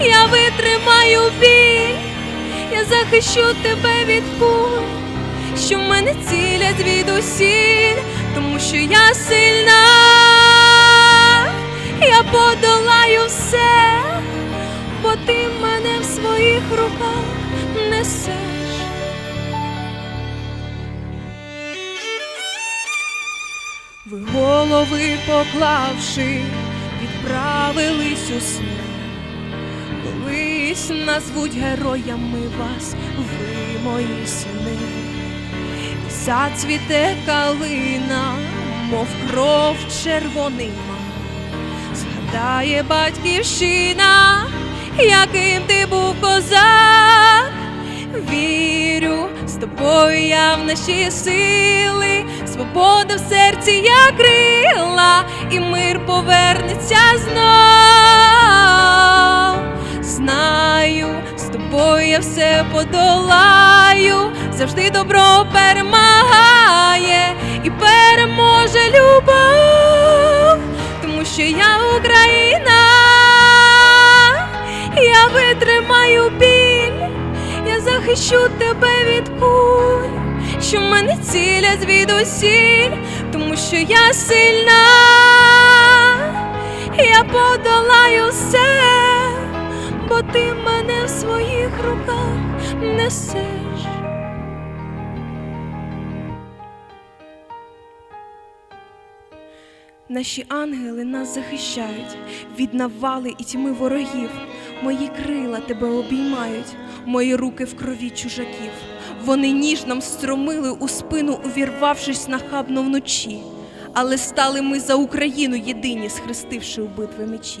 я витримаю біль, я захищу тебе від куль, що в мене цілять звідусіль, тому що я сильна, я подолаю все, бо ти мене в своїх руках несеш. Ви голови поклавши, відправились у сни. Колись назвуть героями вас, ви мої сини. Зацвіте калина, мов кров червоний. Згадає батьківщина, яким ти був козак. Вірю, з тобою я в наші сили, свобода в серці я крила, і мир повернеться знов. Знаю, з тобою я все подолаю, завжди добро перемагає і переможе любов, тому що я Україна, я витримаю біль, я захищу тебе від куль, що мене цілять звідусіль, тому що я сильна, я подолаю ти мене в своїх руках несеш. Наші ангели нас захищають від навали і тьми ворогів. Мої крила тебе обіймають, мої руки в крові чужаків. Вони ніж нам стромили у спину, увірвавшись нахабно вночі. Але стали ми за Україну єдині, схрестивши у битви мечі.